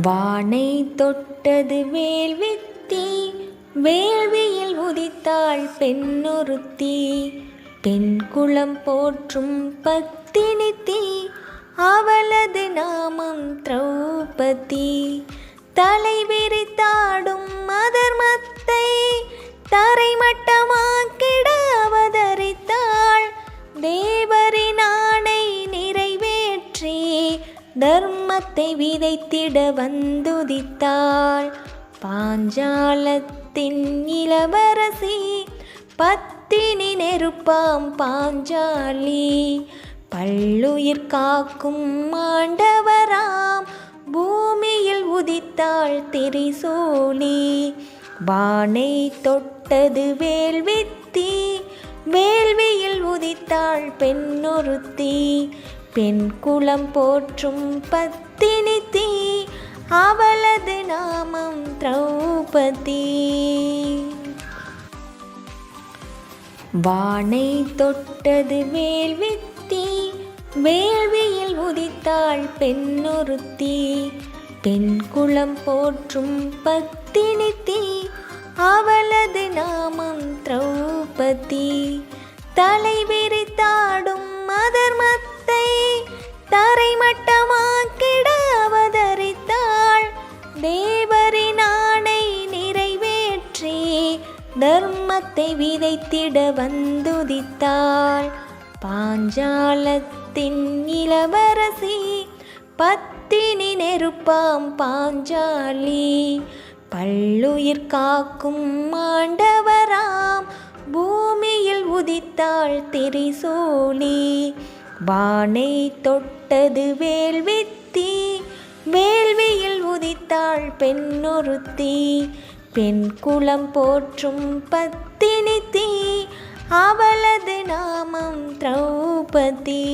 வானை தொட்டது வேள்வித்தி வேள்வியில் உதித்தாள் பெண்ணொருத்தி பெண் குளம் போற்றும் பத்தினித்தி அவளது நாமம் திரௌபதி. தலை விரித்தாடும் மதர்மத்தை தரைமட்டமா விதைத்திட வந்துதித்தாள். பாஞ்சாலத்தின் இளவரசி பத்தினி நெருப்பாம் பாஞ்சாலி பல்லுயிர் காக்கும் மாண்டவராம் பூமியில் உதித்தாள் திரிசூலி. வானை தொட்டது வேள்வித்தி வேள்வியில் உதித்தாள் பெண்ணொருத்தி. பெண் குலம் போற்றும் பத்தினி தீ அவளது நாமம் திரௌபதி. வானை தொட்டது வேள்வித்தி வேள்வியில் உதித்தாள் பெண்ணொருத்தி பெண் குளம் போற்றும் பத்தினித்தி அவளது நாமம் திரௌபதி. தலை விரித்தாடும் விதைத்திட வந்துதித்தாள். பாஞ்சாலத்தின் இளவரசி பத்தினி நெருப்பாம் பாஞ்சாலி பல்லுயிர் காக்கும் மாண்டவராம் பூமியில் உதித்தாள் திரிசூலி. வானை தொட்டது வேள்வித்தி வேள்வியில் உதித்தாள் பெண்ணொருத்தி. பெண் குலம் போற்றும் பத்தினித்தி அவளது நாமம் திரௌபதி.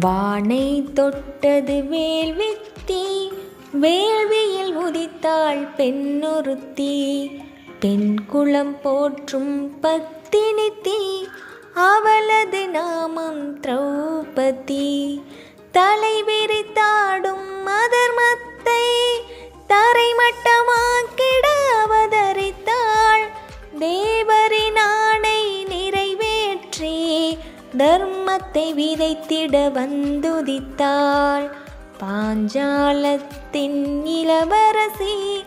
வானை தொட்டது வேள்வித்தி வேள்வியில் உதித்தாள் பெண்ணுறுத்தி பெண் குலம் போற்றும் பத்தினித்தி அவளது நாமம் திரௌபதி. தலை விரித்தாடும் வந்துதித்தாள். பாஞ்சாலத்தின் இளவரசி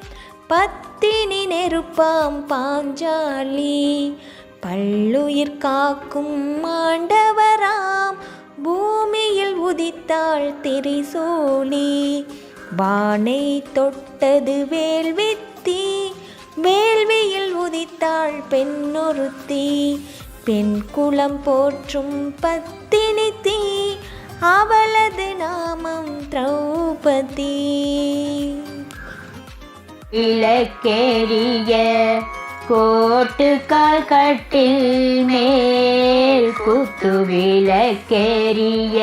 பத்தினி நெருப்பாம் பாஞ்சாலி பல்லுயிர் காக்கும் மாண்டவராம் பூமியில் உதித்தாள் திரிசூலி. வானை தொட்டது வேள்வித்தி வேள்வியில் உதித்தாள் பெண்ணொருத்தி. பெண் குலம் போற்றும் பத்தினித்தி அவளது நாமம் திரௌபதி. இலக்கேறிய கோட்டுக்கால் கட்டில் மேல் குத்து விளக்கேறிய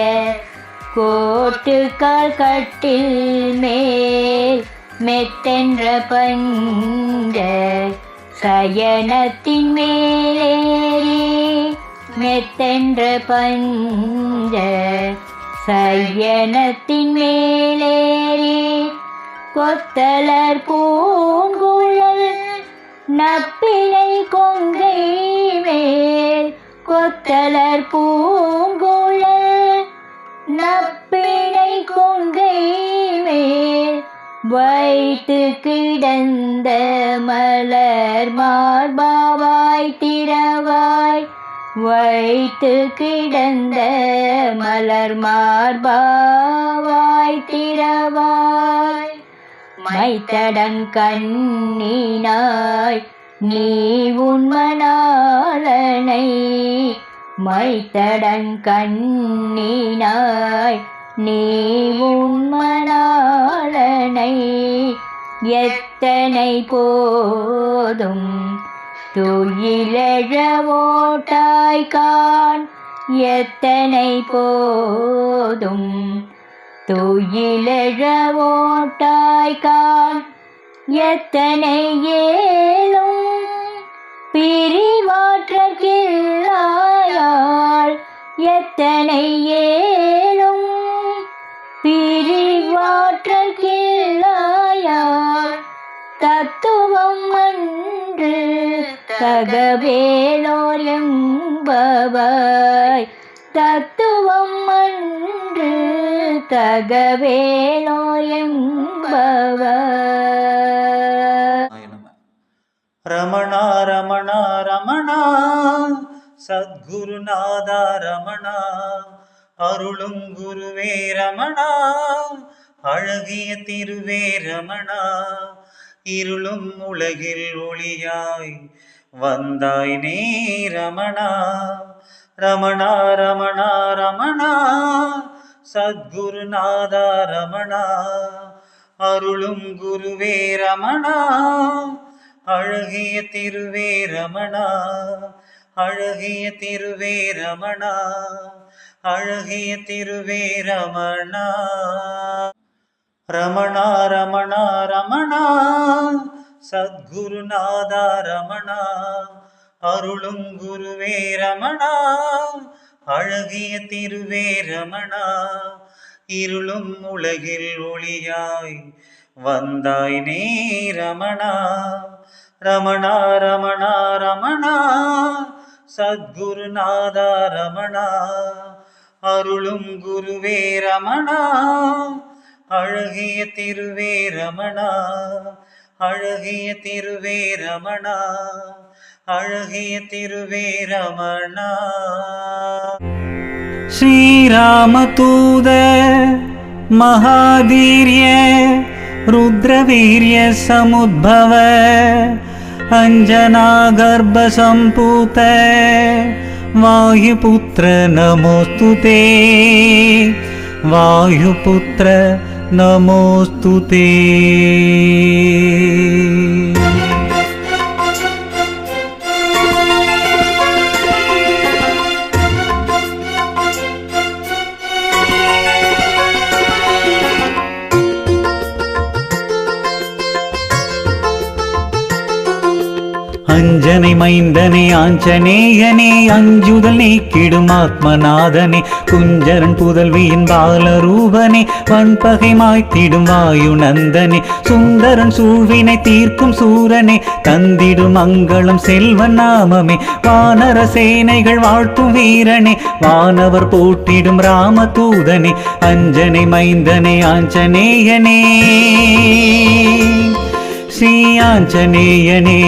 கோட்டுக்கால் கட்டில் மேல் மெத்தென்ற பண்ட சயனத்தின் மேலேறி மெத்தென்ற பஞ்ச சையனத்தின் மேலேறி கொத்தலர் பூங்குழல் நப்பிளை கொங்கை மேல் கொத்தலர் பூங்குழல் நப்பிளை கொங்கை மேல் வைத்து கிடந்த மலர் மார்பாவாய் திரவாய் வைத்து கிடந்த மலர் மார்பாவாய் திரவாய் மைத்தடங்கண்ணினாய் நீ உண்மனாளனை உன்மனாளனை மைத்தடங்கண்ணினாய் நீ உண்மனாளனை எத்தனை போதும் துயிலழ ஓட்டாய்கான் எத்தனை போதும் துயிலழ ஓட்டாய்கான் எத்தனை ஏலும் பிரிவாற்றற்கில்லாயால். எத்தனை ஏலும் பிரிவாற்றற்கில்லாயால். தத்துவம் மண் தகவேலோர் எம்பவாய் தத்துவம் அன்று தகவேலோர் எம்பவாய் ரமணா ரமணா ரமணா. சத்குருநாதா ரமணா. அருளும் குருவே ரமணா. அழகிய திருவே ரமணா. இருளும் உலகில் ஒளியாய் வந்தாய் நீ ரமணா ரமணா ரமணா ரமணா சத்குருநாதா ரமணா அருளும் குருவே ரமணா அழகிய திருவே ரமணா அழகிய திருவே ரமணா அழகிய திருவே ரமணா. ரமணா ரமணா ரமணா சத்குருநாதா ரமணா அருளும் குருவே ரமணா அழகிய திருவே ரமணா இருளும் உலகில் ஒளியாய் வந்தாய் நீ ரமணா. ரமணா ரமணா ரமணா சத்குருநாதா ரமணா அருளும் குருவே ரமணா அழகிய திருவே ரமணா. அழகிய திருவே ரமணா அழகிய திருவே ரமணா ஸ்ரீராம தூத மகாதீரிய ருத்ரவீரிய சமுদ্भव அஞ்சனா கர்ப்பசம்பூத வாயுபுத்திர நமோஸ்து வாயுபுத்திர नमोऽस्तु ते। அஞ்சனை மைந்தனே ஆஞ்சநேயனே அஞ்சுதல் நீக்கிடும் ஆத்மநாதனே குஞ்சரன் புதல்வியின் பாலரூபனே வன்பகை மாய்த்திடும் வாயு நந்தனே சுந்தரன் சூழ்வினை தீர்க்கும் சூரனே தந்திடும் மங்களம் செல்வன் நாமமே வானர சேனைகள் வாழ்த்தும் வீரனே வானவர் போட்டிடும் ராம தூதனே அஞ்சனை மைந்தனே ஆஞ்சநேயனே. ஸ்ரீ ஆஞ்சநேயனே.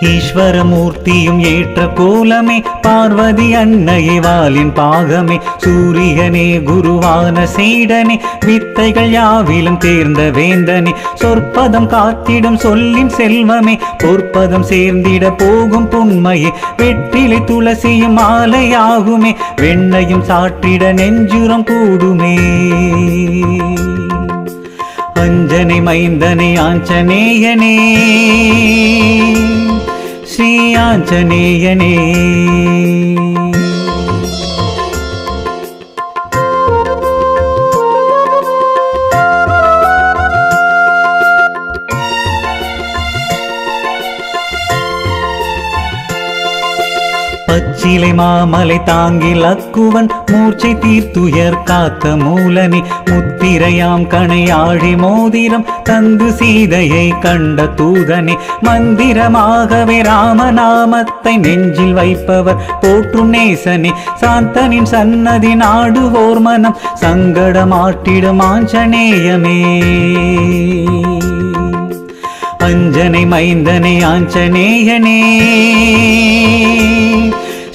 ஈஸ்வரமூர்த்தியும் ஏற்ற கோலமே. பார்வதி அன்னையே வாலின் பாகமே. சூரியனே குருவான சீடனே. வித்தைகள் யாவிலும் தேர்ந்த வேந்தனே. சொற்பதம் காத்திடும் சொல்லின் செல்வமே. பொற்பதம் சேர்ந்திட போகும் புண்மையே. வெற்றிலை துளசியும் மாலையாகுமே. வெண்ணையும் சாற்றிட நெஞ்சுரம் கூடுமே. அஞ்சனை மைந்தனை ஆஞ்சநேயனே. ஸ்ரீ ஆஞ்சநேயனே. பச்சிலை மாமலை தாங்கில் அக்குவன் மூர்ச்சை தீர்த்துயர் காத்த மூலனி. முத்திரையாம் கணையாழி மோதிரம் தந்து சீதையை கண்ட தூதனே. மந்திரமாகவே ராமநாமத்தை நெஞ்சில் வைப்பவர் போற்றும் நேசனே. சாந்தனின் சன்னதி நாடுவோர் மனம் சங்கடமாட்டிடும் ஆஞ்சநேயமே. அஞ்சனை மைந்தனை ஆஞ்சநேயனே.